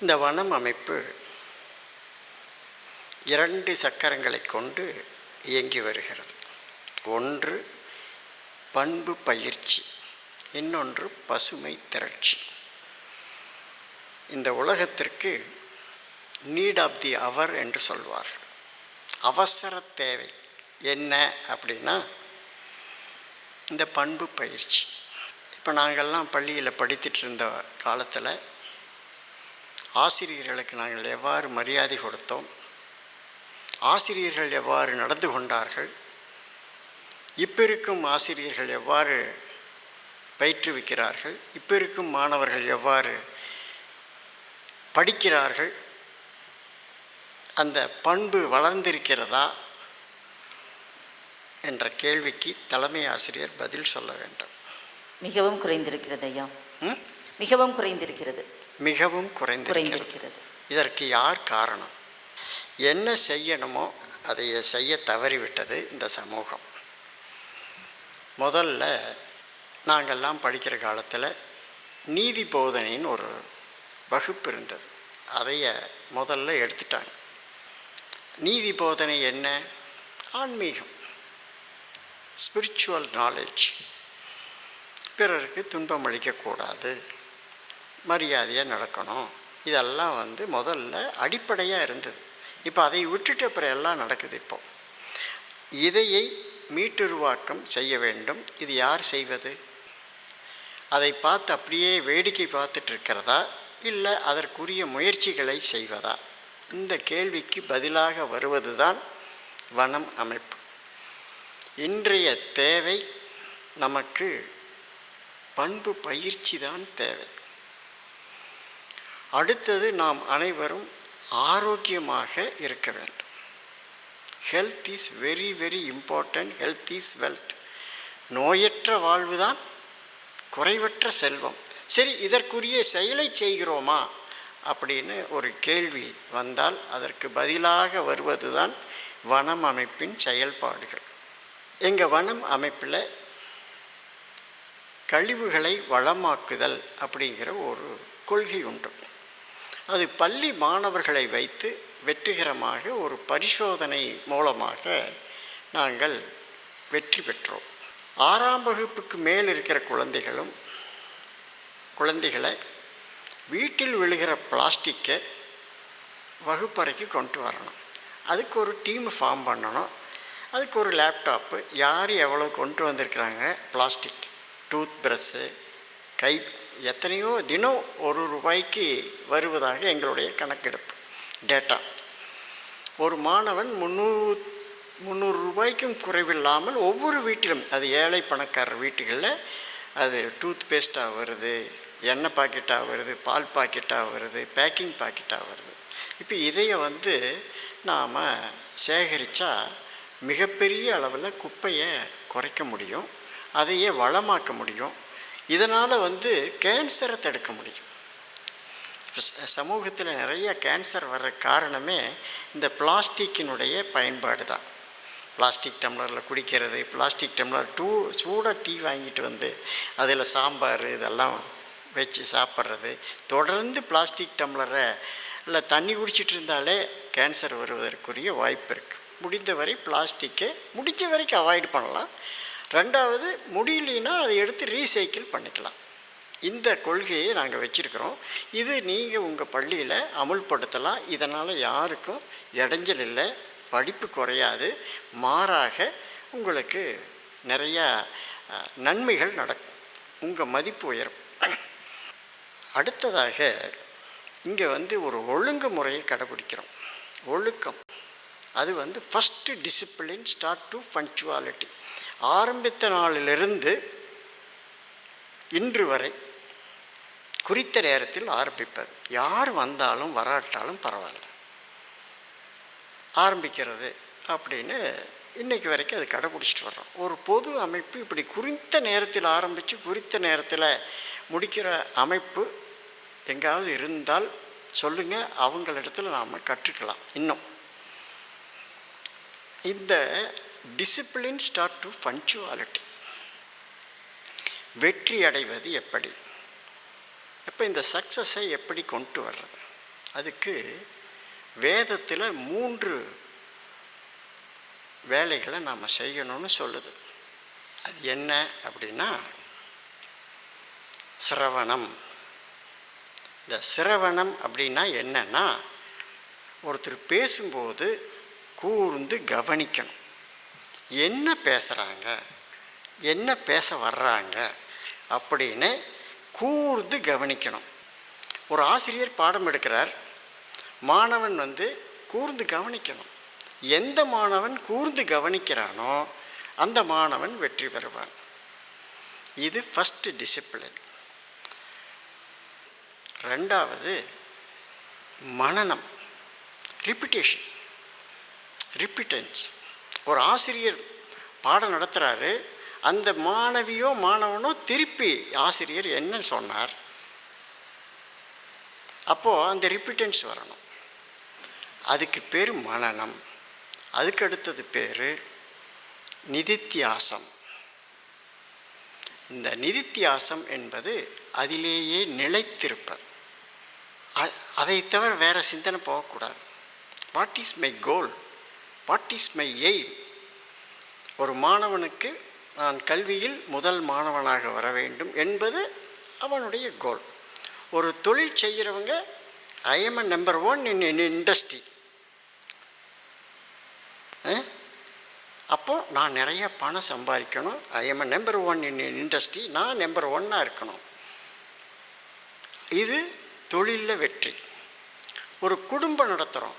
இந்த வனம் அமைப்பு இரண்டு சக்கரங்களை கொண்டு இயங்கி வருகிறது. ஒன்று பண்பு பயிற்சி இன்னொன்று பசுமை திரட்சி. இந்த உலகத்திற்கு நீட் ஆஃப் தி அவர் என்று சொல்வார் அவசர தேவை என்ன அப்படின்னா இந்த பண்பு பயிற்சி. இப்போ நாங்கள்லாம் பள்ளியில் படித்துட்டு இருந்த காலத்தில் ஆசிரியர்களுக்கு நாங்கள் எவ்வாறு மரியாதை கொடுத்தோம்? ஆசிரியர்கள் எவ்வாறு நடந்து கொண்டார்கள்? இப்போ இருக்கும் ஆசிரியர்கள் எவ்வாறு பயிற்றுவிக்கிறார்கள்? இப்போ இருக்கும் மாணவர்கள் எவ்வாறு படிக்கிறார்கள்? அந்த பண்பு வளர்ந்திருக்கிறதா? என்ற கேள்விக்கு தலைமை ஆசிரியர் பதில் சொல்ல வேண்டும். மிகவும் குறைந்திருக்கிறது ஐயா ம்? மிகவும் குறைந்திருக்கிறது. மிகவும் குறைந்திருக்கிறது. இதற்கு யார் காரணம்? என்ன செய்யணுமோ அதை செய்ய தவறிவிட்டது இந்த சமூகம். முதல்ல நாங்கள்லாம் படிக்கிற காலத்தில் நீதி போதனைன்னு ஒரு வகுப்பு இருந்தது. அதைய முதல்ல எடுத்துட்டாங்க. நீதி போதனை என்ன? ஆன்மீகம். ஸ்பிரிச்சுவல் நாலேஜ் பிறருக்கு துன்பம் அளிக்கக்கூடாது. மரியாதையாக நடக்கணும். இதெல்லாம் வந்து முதல்ல அடிப்படையாக இருந்தது. இப்போ அதை விட்டுட்டு அப்புறம் எல்லாம் நடக்குது இப்போ. இதையை மீட்டுருவாக்கம் செய்ய வேண்டும். இது யார் செய்வது? அதை பார்த்து அப்படியே வேடிக்கை பார்த்துட்டு இருக்கிறதா? இல்லை அதற்குரிய முயற்சிகளை செய்வதா? இந்த கேள்விக்கு பதிலாக வருவது தான் வனம் அமைப்பு. இன்றைய தேவை நமக்கு பண்பு பயிற்சி தான் தேவை. அடுத்தது நாம் அனைவரும் ஆரோக்கியமாக இருக்க வேண்டும். Health is very very important health is wealth நோயற்ற வாழ்வு தான் குறைவற்ற செல்வம். சரி இதற்குரிய செயலை செய்கிறோமா? அப்படின்னு ஒரு கேள்வி வந்தால் அதற்கு பதிலாக வருவது தான் வனம் அமைப்பின் செயல்பாடுகள். எங்கள் வனம் அமைப்பில் கழிவுகளை வளமாக்குதல் அப்படிங்கிற ஒரு கொள்கை உண்டு. அது பள்ளி மாணவர்களை வைத்து வெற்றிகரமாக ஒரு பரிசோதனை மூலமாக நாங்கள் வெற்றி பெற்றோம். ஆறாம் வகுப்புக்கு மேல் இருக்கிற குழந்தைகளும் குழந்தைகளை வீட்டில் விழுகிற பிளாஸ்டிக்கை வகுப்பறைக்கு கொண்டு வரணும். அதுக்கு ஒரு டீம் ஃபார்ம் பண்ணணும். அதுக்கு ஒரு லேப்டாப்பு. யார் எவ்வளோ கொண்டு வந்திருக்கிறாங்க? பிளாஸ்டிக் டூத் ப்ரஷ்ஷு கை எத்தனையோ தினம் ஒரு ரூபாய்க்கு வருவதாக எங்களுடைய கணக்கெடுப்பு டேட்டா ஒரு மாணவன் முந்நூறு முந்நூறு ரூபாய்க்கும் குறைவில்லாமல் ஒவ்வொரு வீட்டிலும் அது ஏழை பணக்காரர் வீட்டுகளில் அது டூத் பேஸ்ட்டாக வருது எண்ணெய் பாக்கெட்டாக வருது பால் பாக்கெட்டாக வருது பேக்கிங் பாக்கெட்டாக வருது. இப்போ இதையை வந்து நாம் சேகரித்தா மிகப்பெரிய அளவில் குப்பையை குறைக்க முடியும் அதையே வளமாக்க முடியும் இதனால் வந்து கேன்சரை தடுக்க முடியும். ச- சமூகத்தில் நிறைய கேன்சர் வர்ற காரணமே இந்த பிளாஸ்டிக்கினுடைய பயன்பாடு தான். பிளாஸ்டிக் டம்ளரில் குடிக்கிறது பிளாஸ்டிக் டம்ளர் டூ சூடாக டீ வாங்கிட்டு வந்து அதில் சாம்பார் இதெல்லாம் வச்சு சாப்பிட்றது தொடர்ந்து பிளாஸ்டிக் டம்ளரை இல்லை தண்ணி குடிச்சிட்டு இருந்தாலே கேன்சர் வருவதற்குரிய வாய்ப்பு இருக்குது முடிந்தவரை பிளாஸ்டிக்கை முடிஞ்ச வரைக்கும் அவாய்ட் பண்ணலாம். ரெண்டாவது முடியலைன்னா அதை எடுத்து ரீசைக்கிள் பண்ணிக்கலாம். இந்த கொள்கையை நாங்கள் வச்சுருக்கிறோம். இது நீங்கள் உங்கள் பள்ளியில் அமுல்படுத்தலாம். இதனால் யாருக்கும் இடைஞ்சல் இல்லை. படிப்பு குறையாது. மாறாக உங்களுக்கு நிறையா நன்மைகள் நடக்கும். உங்கள் மதிப்பு உயரும். அடுத்ததாக இங்கே வந்து ஒரு ஒழுங்கு முறையை கடைபிடிக்கிறோம். ஒழுக்கம். அது வந்து first discipline start to punctuality ஆரம்பித்த நாளிலிருந்து இன்று வரை குறித்த நேரத்தில் ஆரம்பிப்பது. யார் வந்தாலும் வராட்டாலும் பரவாயில்ல. ஆரம்பிக்கிறது அப்படின்னு இன்றைக்கு வரைக்கும் அது கடைபிடிச்சிட்டு வர்றோம். ஒரு பொது அமைப்பு இப்படி குறித்த நேரத்தில் ஆரம்பித்து குறித்த நேரத்தில் முடிக்கிற அமைப்பு எங்காவது இருந்தால் சொல்லுங்கள் அவங்களிடத்தில் நாம் கற்றுக்கலாம். இன்னும். இந்த டிசிப்ளின் ஸ்டார்ட் டு பங்க்சுவாலிட்டி வெற்றி அடைவது எப்படி? இப்போ இந்த சக்ஸஸை எப்படி கொண்டு வர்றது? அதுக்கு வேதத்தில் மூன்று வேலைகளை நாம் செய்யணும்னு சொல்லுது. அது என்ன அப்படின்னா சிரவணம். இந்த சிரவணம் அப்படின்னா என்னன்னா ஒருத்தர் பேசும்போது கூர்ந்து கவனிக்கணும். என்ன பேசுகிறாங்க என்ன பேச வர்றாங்க? அப்படின்னு கூர்ந்து கவனிக்கணும். ஒரு ஆசிரியர் பாடம் எடுக்கிறார். மாணவன் வந்து கூர்ந்து கவனிக்கணும். எந்த மாணவன் கூர்ந்து கவனிக்கிறானோ அந்த மாணவன் வெற்றி பெறுவான். இது ஃபஸ்ட்டு டிசிப்ளின் ரெண்டாவது மனனம் ரிப்பிட்டேஷன் ரிப்பிட்டன்ஸ் ஒரு ஆசிரியர் பாடம் நடத்துகிறாரு அந்த மாணவியோ மாணவனோ திருப்பி ஆசிரியர் என்ன சொன்னார். அப்போது அந்த ரிப்பிட்டன்ஸ் வரணும். அதுக்கு பேர் மனநம். அதுக்கு அடுத்தது பேர் நிதித்தியாசம். இந்த நிதித்தியாசம் என்பது அதிலேயே நிலைத்திருப்பது. அதை தவிர வேறு சிந்தனை போகக்கூடாது. What is my goal what is my aim ஒரு மாணவனுக்கு நான் கல்வியில் முதல் மாணவனாக வர வேண்டும் என்பது அவனுடைய கோல் ஒரு தொழில் செய்கிறவங்க I am number one in in industry அப்போது நான் நிறைய பணம் சம்பாதிக்கணும். I am number one in industry நான் நம்பர் ஒன்னாக இருக்கணும். இது தொழிலில் வெற்றி. ஒரு குடும்பம் நடத்துகிறோம்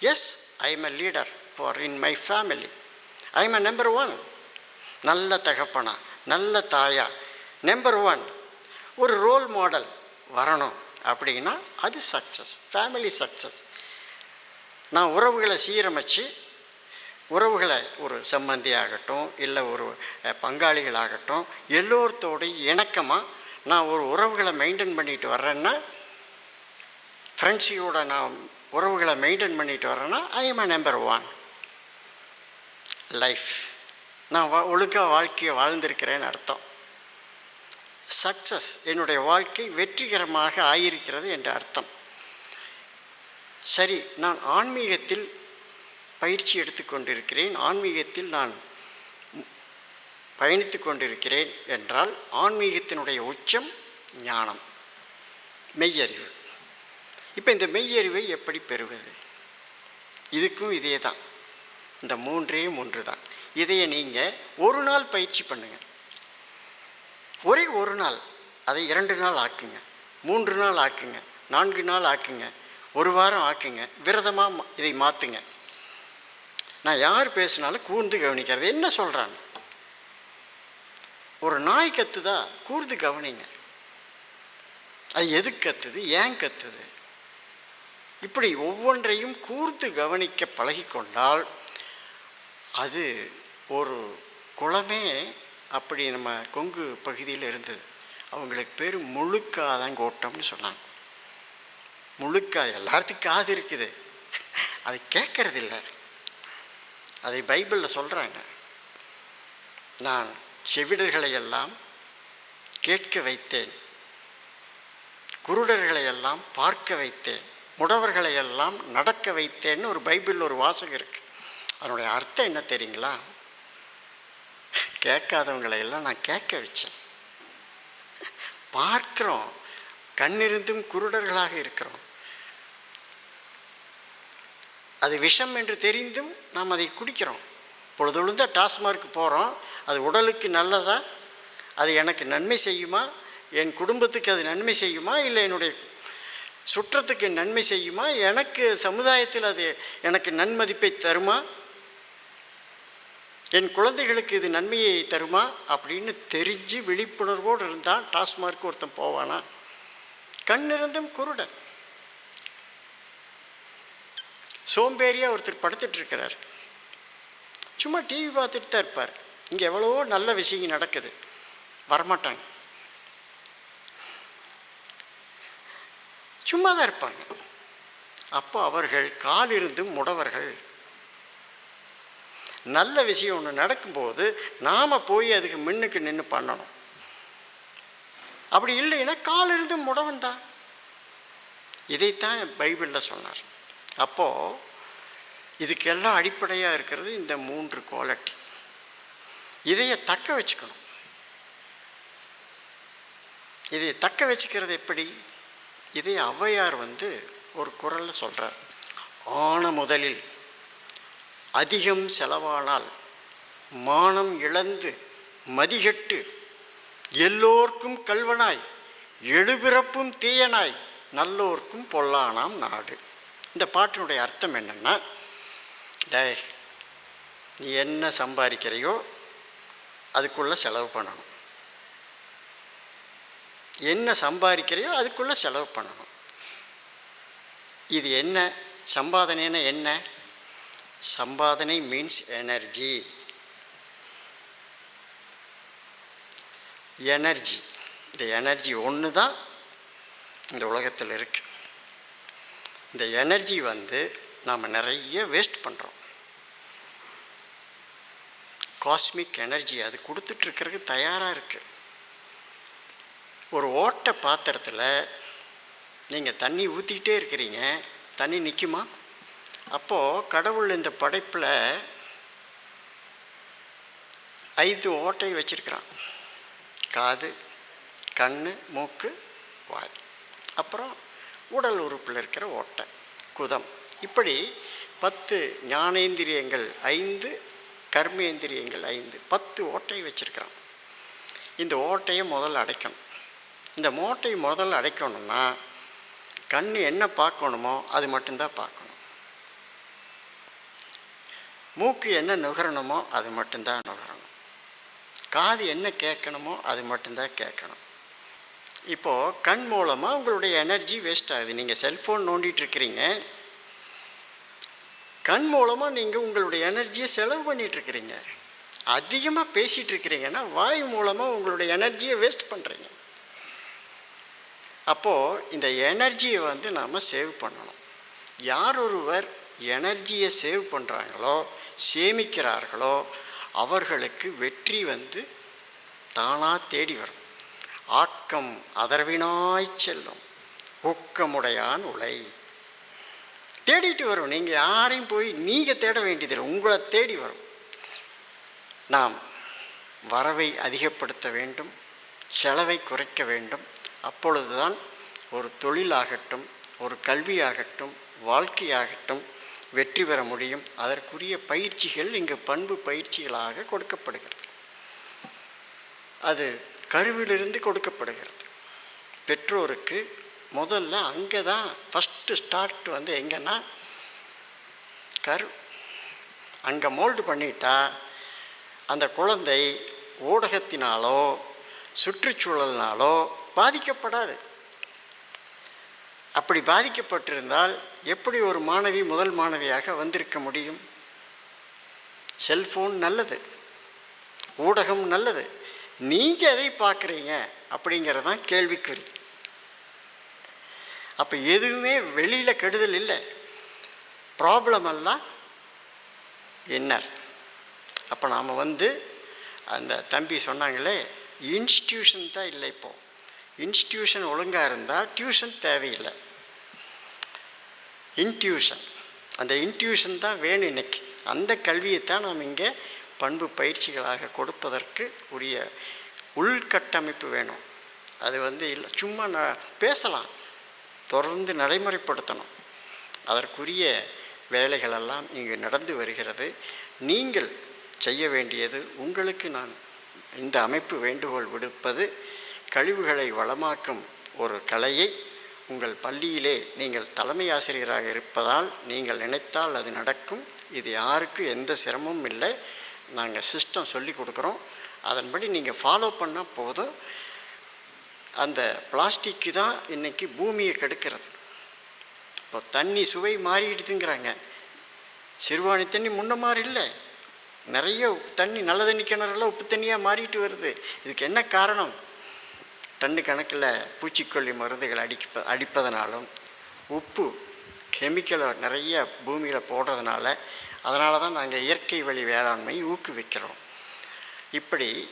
yes I am a leader for in my family I am number one நல்ல தகப்பனா நல்ல தாயா நம்பர் ஒன் ஒரு ரோல் மாடல் வரணும் அப்படின்னா அது சக்ஸஸ் ஃபேமிலி சக்ஸஸ் நான் உறவுகளை சீரமைச்சு உறவுகளை ஒரு சம்பந்தியாகட்டும் இல்லை ஒரு பங்காளிகளாகட்டும் எல்லோருத்தோடையும் இணக்கமாக நான் ஒரு உறவுகளை மெயின்டைன் பண்ணிட்டு வர்றேன்னா ஃப்ரெண்ட்ஸியோட நான் உறவுகளை மெயின்டைன் பண்ணிட்டு வரேன்னா I am number one life நான் வா ஒழுக்கா வாழ்க்கையை வாழ்ந்திருக்கிறேன்னு அர்த்தம். சக்ஸஸ் என்னுடைய வாழ்க்கை வெற்றிகரமாக ஆகியிருக்கிறது என்ற அர்த்தம். சரி நான் ஆன்மீகத்தில் பயிற்சி எடுத்துக்கொண்டிருக்கிறேன் ஆன்மீகத்தில் நான் பயணித்து கொண்டிருக்கிறேன் என்றால் ஆன்மீகத்தினுடைய உச்சம் ஞானம் மெய்யறிவு. இப்போ இந்த மெய்யறிவை எப்படி பெறுவது? இதுக்கும் இதே தான் இந்த மூன்றே மூன்று தான் இதையை நீங்கள் ஒரு நாள் பயிற்சி பண்ணுங்கள் ஒரே ஒரு நாள் அதை இரண்டு நாள் ஆக்குங்க. மூன்று நாள் ஆக்குங்க. நான்கு நாள் ஆக்குங்க. ஒரு வாரம் ஆக்குங்க. விரதமாக இதை மாற்றுங்க நான் யார் பேசினாலும் கூர்ந்து கவனிக்கிறது. என்ன சொல்கிறாங்க ஒரு நாய் கத்துதா கூர்ந்து கவனிங்க. அது எதுக்கு கத்துது? ஏன் கத்துது? இப்படி ஒவ்வொன்றையும் கூர்ந்து கவனிக்க பழகிக்கொண்டால் அது ஒரு குளமே அப்படி நம்ம கொங்கு பகுதியில் இருந்தது. அவங்களுக்கு பேர் முழுக்காதங்கோட்டம்னு சொன்னாங்க. முழுக்கா எல்லாத்துக்கும் காது இருக்குது. அதை கேட்கறதில்ல அதை பைபிளில் சொல்கிறாங்க நான் செவிடர்களை எல்லாம் கேட்க வைத்தேன். குருடர்களை எல்லாம் பார்க்க வைத்தேன். முடவர்களை எல்லாம் நடக்க வைத்தேன்னு ஒரு பைபிளில் ஒரு வாசகம் இருக்குது அதனுடைய அர்த்தம் என்ன தெரியுங்களா? கேட்காதவங்களை எல்லாம் நான் கேட்க வச்சேன். பார்க்குறோம். கண்ணிருந்தும் குருடர்களாக இருக்கிறோம். அது விஷம் என்று தெரிந்தும் நாம் அதை குடிக்கிறோம். பொழுதொழுந்த டாஸ்மார்க்கு போகிறோம் அது உடலுக்கு நல்லதா? அது எனக்கு நன்மை செய்யுமா? என் குடும்பத்துக்கு அது நன்மை செய்யுமா? இல்லை என்னுடைய சுற்றத்துக்கு நன்மை செய்யுமா? எனக்கு சமுதாயத்தில் அது எனக்கு நன்மதிப்பை தருமா? என் குழந்தைகளுக்கு இது நன்மையை தருமா? அப்படின்னு தெரிஞ்சு விழிப்புணர்வோடு இருந்தால் டாஸ்மார்க் ஒருத்தன் போவானா? கண்ணிருந்தும் குருடன். சோம்பேறியாக ஒருத்தர் படுத்துட்டு இருக்கிறார். சும்மா டிவி பார்த்துட்டு தான் இருப்பார். இங்கே எவ்வளவோ நல்ல விஷயங்கள் நடக்குது. வரமாட்டாங்க. சும்மா தான் இருப்பாங்க. அப்போ அவர்கள் காலிருந்தும் முடவர்கள். நல்ல விஷயம் ஒன்று நடக்கும்போது நாம் போய் அதுக்கு மின்னுக்கு நின்று பண்ணணும். அப்படி இல்லைன்னா காலிருந்து முடவன் தான். இதைத்தான் பைபிளில் சொன்னார். அப்போது இதுக்கெல்லாம் அடிப்படையாக இருக்கிறது இந்த மூன்று குவாலிட்டி. இதையை தக்க வச்சுக்கணும். இதை தக்க வச்சுக்கிறது எப்படி? இதை ஔவையார் வந்து ஒரு குரலில் சொல்கிறார் ஆன முதலில் அதிகம் செலவானால் மானம் இழந்து மதிகட்டு எல்லோர்க்கும் கல்வனாய் எழுபிறப்பும் தீயனாய் நல்லோர்க்கும் பொல்லானாம் நாடு. இந்த பாட்டினுடைய அர்த்தம் என்னென்னா டே நீ என்ன சம்பாதிக்கிறையோ அதுக்குள்ளே செலவு பண்ணணும். என்ன சம்பாதிக்கிறையோ அதுக்குள்ளே செலவு பண்ணணும். இது என்ன? சம்பாதனைன்னா என்ன? சம்பாதனை மீன்ஸ் எனர்ஜி எனர்ஜி இந்த எனர்ஜி ஒன்று தான் இந்த உலகத்தில் இருக்குது இந்த எனர்ஜி வந்து நாம் நிறைய வேஸ்ட் பண்ணுறோம் காஸ்மிக் எனர்ஜி அது கொடுத்துட்ருக்கிறதுக்கு தயாராக இருக்குது ஒரு ஓட்டை பாத்திரத்தில் நீங்கள் தண்ணி ஊற்றிக்கிட்டே இருக்கிறீங்க. தண்ணி நிற்குமா அப்போது கடவுள் இந்த படைப்பில் ஐந்து ஓட்டை வச்சுருக்கிறான். காது கண் மூக்கு வாய். அப்புறம் உடல் உறுப்பில் இருக்கிற ஓட்டை குதம். இப்படி பத்து ஞானேந்திரியங்கள் ஐந்து கர்மேந்திரியங்கள் ஐந்து பத்து ஓட்டை வச்சுருக்கிறான். இந்த ஓட்டையை முதல்ல அடைக்கணும். இந்த மோட்டை முதல்ல அடைக்கணும்னா கண் என்ன பார்க்கணுமோ அது மட்டும்தான் பார்க்கணும். மூக்கு என்ன நுகரணுமோ அது மட்டும்தான் நுகரணும். காது என்ன கேட்கணுமோ அது மட்டும்தான் கேட்கணும். இப்போது கண் மூலமாக உங்களுடைய எனர்ஜி வேஸ்ட் ஆகுது. நீங்கள் செல்ஃபோன் நோண்டிட்டு இருக்கிறீங்க. கண் மூலமாக நீங்கள் உங்களுடைய எனர்ஜியை செலவு பண்ணிகிட்ருக்கிறீங்க அதிகமாக பேசிகிட்டு இருக்கிறீங்கன்னா வாய் மூலமாக உங்களுடைய எனர்ஜியை வேஸ்ட் பண்ணுறீங்க அப்போது இந்த எனர்ஜியை வந்து நாம் சேவ் பண்ணணும். யார் ஒருவர் எனர்ஜியை சேவ் பண்ணுறாங்களோ சேமிக்கிறார்களோ அவர்களுக்கு வெற்றி வந்து தானாக தேடி வரும். ஆக்கம் அதர்வினாய் செல்லும். ஊக்கமுடையான் உலை. தேடிட்டு வரும். நீங்கள் யாரையும் போய் நீங்கள் தேட வேண்டியதில்லை. உங்களை தேடி வரும். நாம் வரவை அதிகப்படுத்த வேண்டும். செலவை குறைக்க வேண்டும். அப்பொழுதுதான் ஒரு தொழிலாகட்டும் ஒரு கல்வியாகட்டும் வாழ்க்கையாகட்டும் வெற்றி பெற முடியும். அதற்குரிய பயிற்சிகள் இங்கு பண்பு பயிற்சிகளாக கொடுக்கப்படுகிறது. அது கருவிலிருந்து கொடுக்கப்படுகிறது. பெற்றோருக்கு முதல்ல அங்கே தான் ஃபஸ்ட்டு ஸ்டார்ட் வந்து எங்கன்னா கரு அங்கே மோல்டு பண்ணிட்டா அந்த குழந்தை ஊடகத்தினாலோ சுற்றுச்சூழல்னாலோ பாதிக்கப்படாது. அப்படி பாதிக்கப்பட்டிருந்தால் எப்படி ஒரு மாணவி முதல் மாணவியாக வந்திருக்க முடியும்? செல்ஃபோன் நல்லது. ஊடகம் நல்லது. நீங்கள் எதை பார்க்குறீங்க? அப்படிங்கிறது தான் கேள்விக்குறி. அப்போ எதுவுமே வெளியில் கெடுதல் இல்லை. ப்ராப்ளம் எல்லாம் இன்னர் அப்போ நாம் வந்து அந்த தம்பி சொன்னாங்களே இன்ஸ்டியூஷன் தான் இல்லை இப்போது இன்ஸ்டியூஷன் ஒழுங்காக இருந்தால் டியூஷன் தேவையில்லை. இன்ட்யூஷன். அந்த இன்ட்யூஷன் தான் வேணும் இன்னைக்கு. அந்த கல்வியை தான் நாம் இங்கே பண்பு பயிற்சிகளாக கொடுப்பதற்கு உரிய உள்கட்டமைப்பு வேணும். அது வந்து இல்லை சும்மா நான் பேசலாம். தொடர்ந்து நடைமுறைப்படுத்தணும். அதற்குரிய வேலைகளெல்லாம் இங்கு நடந்து வருகிறது. நீங்கள் செய்ய வேண்டியது உங்களுக்கு நான் இந்த அமைப்பு வேண்டுகோள் விடுப்பது கழிவுகளை வளமாக்கும் ஒரு கலையை உங்கள் பள்ளியிலே நீங்கள் தலைமை ஆசிரியராக இருப்பதால் நீங்கள் நினைத்தால் அது நடக்கும். இது யாருக்கும் எந்த சிரமமும் இல்லை. நாங்கள் சிஸ்டம் சொல்லி கொடுக்குறோம். அதன்படி நீங்கள் ஃபாலோ பண்ணால் போதும். அந்த பிளாஸ்டிக்கு தான் இன்றைக்கி பூமியை கெடுக்கிறது. இப்போ தண்ணி சுவை மாறிடுதுங்கிறாங்க. சிறுவாணி தண்ணி முன்ன மாதிரி இல்லை. நிறைய தண்ணி நல்ல தண்ணி கிணறுலாம் உப்பு தண்ணியாக மாறிட்டு வருது. இதுக்கு என்ன காரணம்? டன்னு கணக்கில் பூச்சிக்கொல்லி மருந்துகள் அடிப்ப அடிப்பதனாலும் உப்பு கெமிக்கலை நிறைய பூமியில் போடுறதுனால அதனால தான் நாங்கள் இயற்கை வழி வேளாண்மை ஊக்குவிக்கிறோம். இப்படி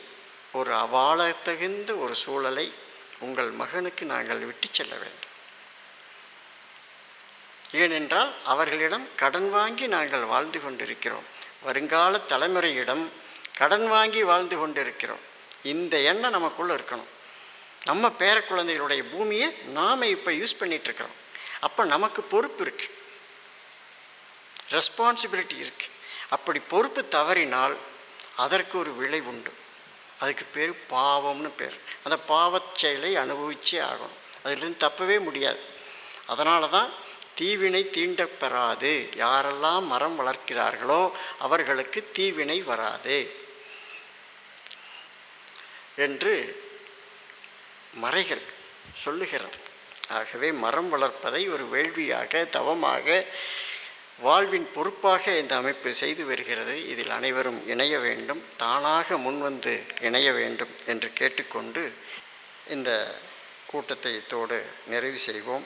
ஒரு வாழத்தகுந்த ஒரு சூழலை உங்கள் மகனுக்கு நாங்கள் விட்டு செல்ல வேண்டும். ஏனென்றால் அவர்களிடம் கடன் வாங்கி நாங்கள் வாழ்ந்து கொண்டிருக்கிறோம். வருங்கால தலைமுறையிடம் கடன் வாங்கி வாழ்ந்து கொண்டிருக்கிறோம். இந்த எண்ணம் நமக்குள்ளே இருக்கணும். நம்ம பேர குழந்தைகளுடைய பூமியை நாம் இப்போ யூஸ் பண்ணிகிட்ருக்குறோம் அப்போ நமக்கு பொறுப்பு இருக்குது ரெஸ்பான்சிபிலிட்டி இருக்குது அப்படி பொறுப்பு தவறினால் அதற்கு ஒரு விளை உண்டு. அதுக்கு பேர் பாவம்னு பேர். அந்த பாவச் செயலை அனுபவிச்சே ஆகணும். அதிலிருந்து தப்பவே முடியாது. அதனால தான் தீவினை தீண்டப்பெறாது. யாரெல்லாம் மரம் வளர்க்கிறார்களோ அவர்களுக்கு தீவினை வராது. என்று மறைகள் சொல்லுகிறது. ஆகவே மரம் வளர்ப்பதை ஒரு வேள்வியாக தவமாக வாழ்வின் பொறுப்பாக இந்த அமைப்பு செய்து வருகிறது. இதில் அனைவரும் இணைய வேண்டும் தானாக முன்வந்து இணைய வேண்டும் என்று கேட்டுக்கொண்டு இந்த கூட்டத்தை இதோடு நிறைவு செய்வோம்.